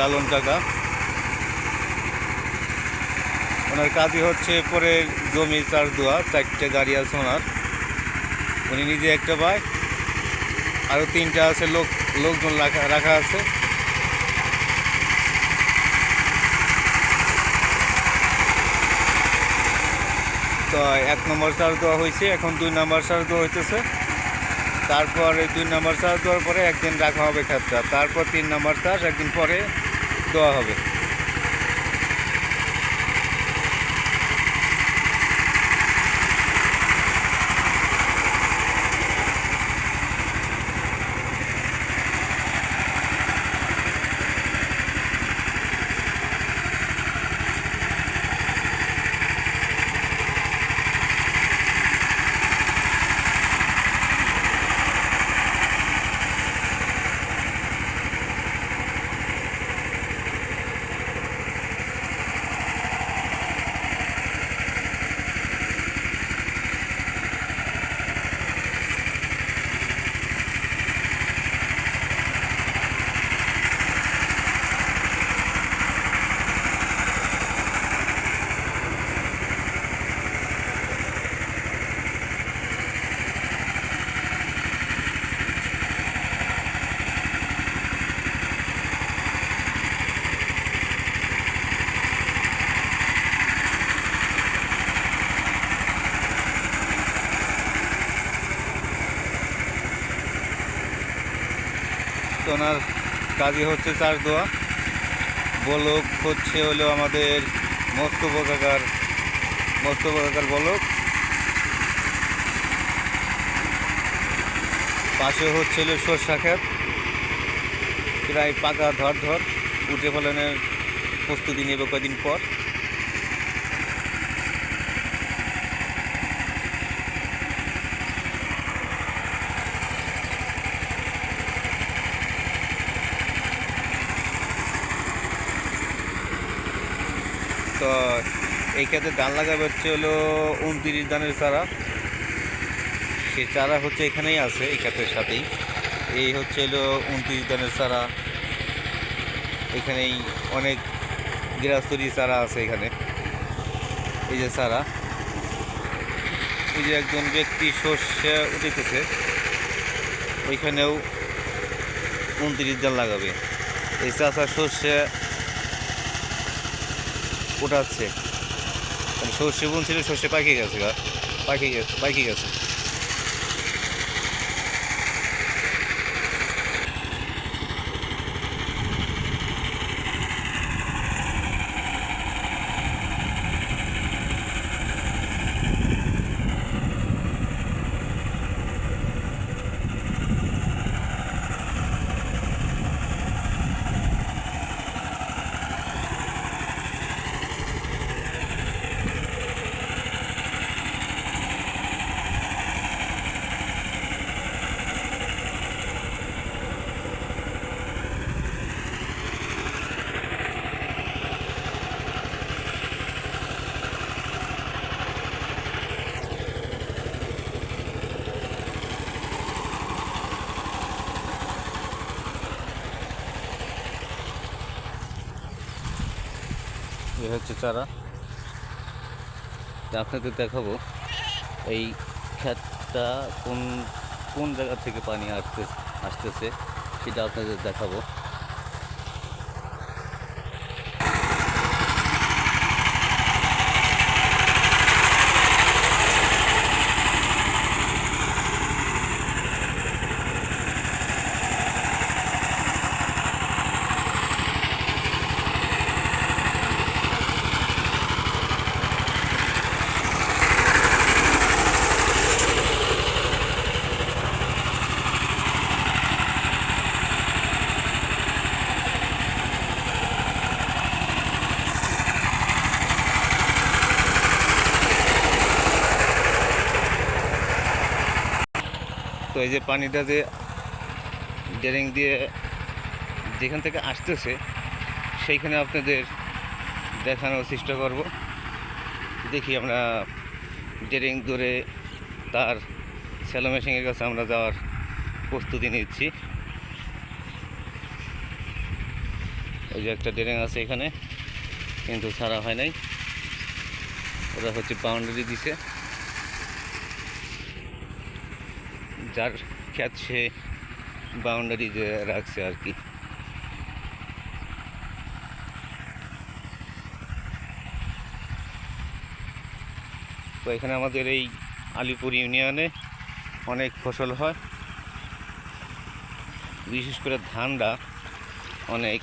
লালন কাকা। ওনার কাজই হচ্ছে পরে জমি চার দোয়া, চারটে গাড়ি আছে ওনার। উনি নিজে একটা পায়। আরও তিনটা আছে, লোক, লোকজন রাখা রাখা আছে। তো এক নম্বর চার্জ দেওয়া হয়েছে এখন দুই নম্বর চার্জ দেওয়া হইতেছে। তারপর দুই নম্বর চার্জ দেওয়ার পরে একদিন রাখা হবে খাতটা তারপর তিন নম্বর চার্জ একদিন পরে দেওয়া হবে। ওনার কাজই হচ্ছে চার্জ দেওয়া বলক, হচ্ছে হলো আমাদের মস্ত প্রকার মস্ত প্রকার বলক। পাশে হচ্ছে হলো সরষা ক্ষেত। প্রায় পাকা ধর ধর, উঠে ফলনের প্রস্তুতি নেবে কদিন পর। তো এই ক্ষেত্রে ধান লাগাবে হচ্ছে হলো উনত্রিশ ধানের চারা। সেই চারা হচ্ছে এখানেই আছে, এই ক্ষেতের সাথেই। এই হচ্ছে হলো উনত্রিশ ধানের চারা। এখানেই অনেক গৃহস্থরী চারা আছে এখানে। এই যে চারা। এই যে একজন ব্যক্তি সর্ষে উঠেছে, ওইখানেও উনত্রিশ ধান লাগাবে। এই চাষা সর্ষে উঠাচ্ছে সর্ষে সর্ষে বুনছিল সর্ষে পাখি গেছে গা পাকিয়ে গেছে পাকিয়ে গেছে এ হচ্ছে চারা। আপনাদের দেখাবো এই ক্ষেতটা কোন কোন জায়গা থেকে পানি আসতে আসতেছে, সেটা আপনাদের দেখাবো। এই যে পানিটা যে ড্রেনিং দিয়ে যেখান থেকে আসতেছে, সেইখানে আপনাদের দেখানোর চেষ্টা করব। দেখি আমরা ড্রেনিং ধরে তার স্যালো মেশিনের কাছে আমরা যাওয়ার প্রস্তুতি নিচ্ছি। ওই যে একটা ড্রেন আছে এখানে, কিন্তু ছাড়া হয় নাই। ওরা হচ্ছে বাউন্ডারি দিছে। যার খ্যাত সে বাউন্ডারি রাখছে আর কি। তো এখানে আমাদের এই আলিপুর ইউনিয়নে অনেক ফসল হয়। বিশেষ করে ধানটা অনেক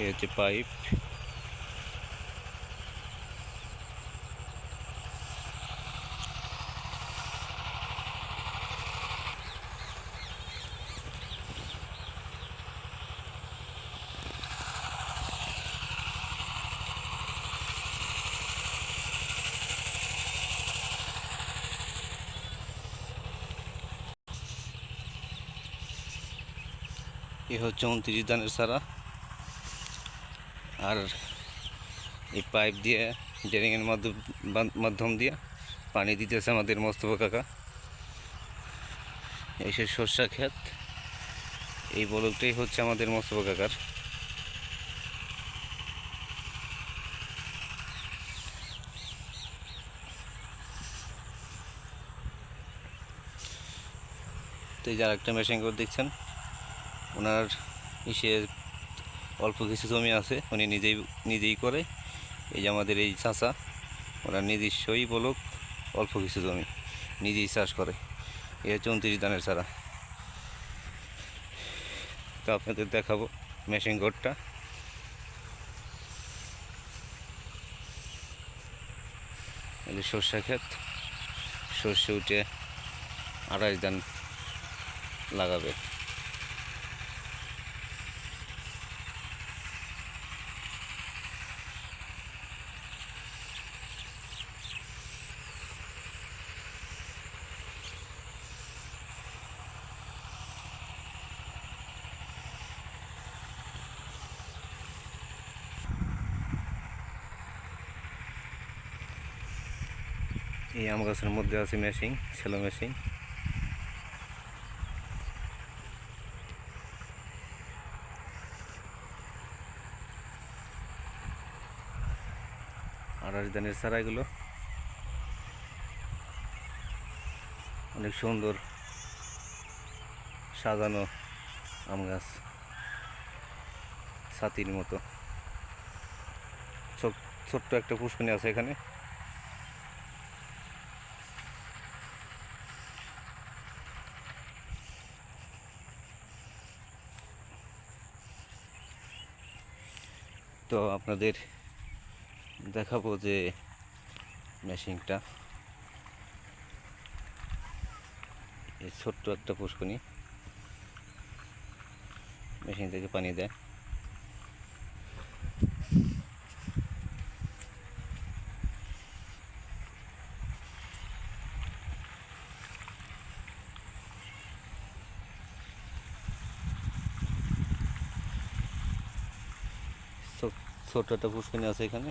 এই হচ্ছে পাইপ এ হচ্ছে উনত্রিশ দানের সারা আর এই পাইপ দিয়ে ড্রেনিংয়ের মাধ্যম মাধ্যম দিয়ে পানি দিতেছে আমাদের মোস্তফা কাকা। এই সে সর্ষা ক্ষেত, এই বলকটাই হচ্ছে আমাদের মোস্তফা কাকার। তো এই আরেকটা মেশিন করে দেখছেন, ওনার ইসে অল্প কিছু জমি আছে, উনি নিজেই নিজেই করে। এই যে আমাদের এই চাষা ওনার নিজস্বই বলুক, অল্প কিছু জমি নিজেই চাষ করে। এই হচ্ছে উনত্রিশ ধানের চারা। তো আপনাদের দেখাবো মেশিন ঘরটা। এই সর্ষা ক্ষেত। সর্ষে উঠে আড়াইশ ধান লাগাবে। এই আম গাছের মধ্যে আছে মেশিন সেলো মেশিন। আড়াইশ ধানের চারা এগুলো অনেক সুন্দর সাজানো আম গাছ, ছাতির মতো। ছোট- ছোট্ট একটা পুষ্কনি আছে এখানে। তো আপনাদের দেখাবো যে মেশিনটা। এই ছোট্ট একটা পুষ্কনি মেশিন থেকে পানি দেয়। ছোট্ট একটা পুষ্কিনি আছে এখানে।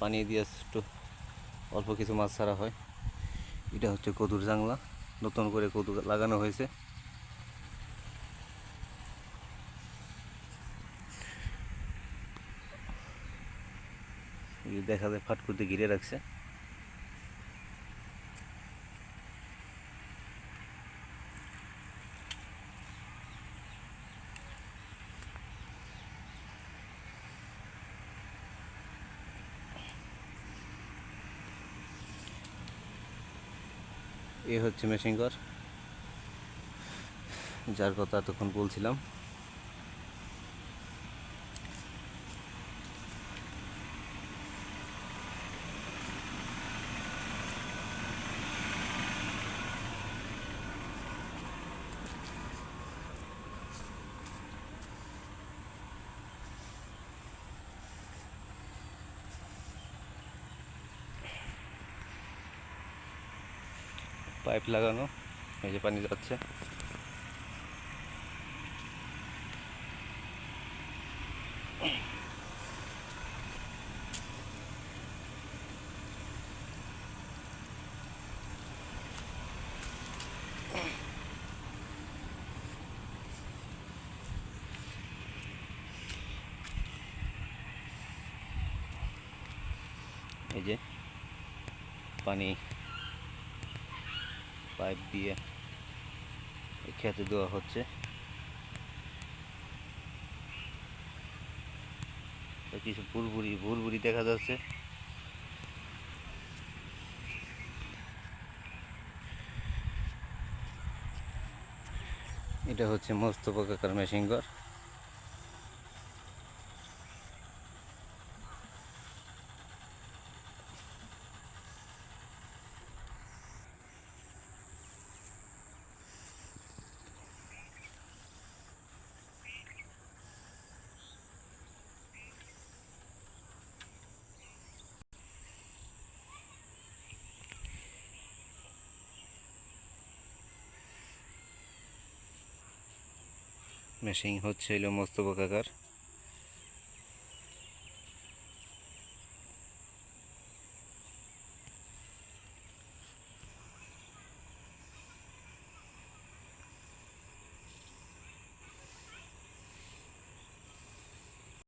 পানি দিয়ে একটু অল্প কিছু মাছ ছাড়া হয়। এটা হচ্ছে কদুর জাংলা। নতুন করে কদু লাগানো হয়েছে। দেখা যায় ফাটকুতে ঘিরে রাখছে। এ হচ্ছে মেশিন ঘর যার কথা এতক্ষণ বলছিলাম। পাইপ লাগানো এই যে পানি যাচ্ছে। এই যে পানি পাইপ দিয়ে খেতে দেওয়া হচ্ছে। কিছু ভুরভুরি ভুরভুরি দেখা যাচ্ছে। এটা হচ্ছে মস্ত কাকার মেশিন ঘর। মেশিন হচ্ছে হলো মোস্তফা কাকার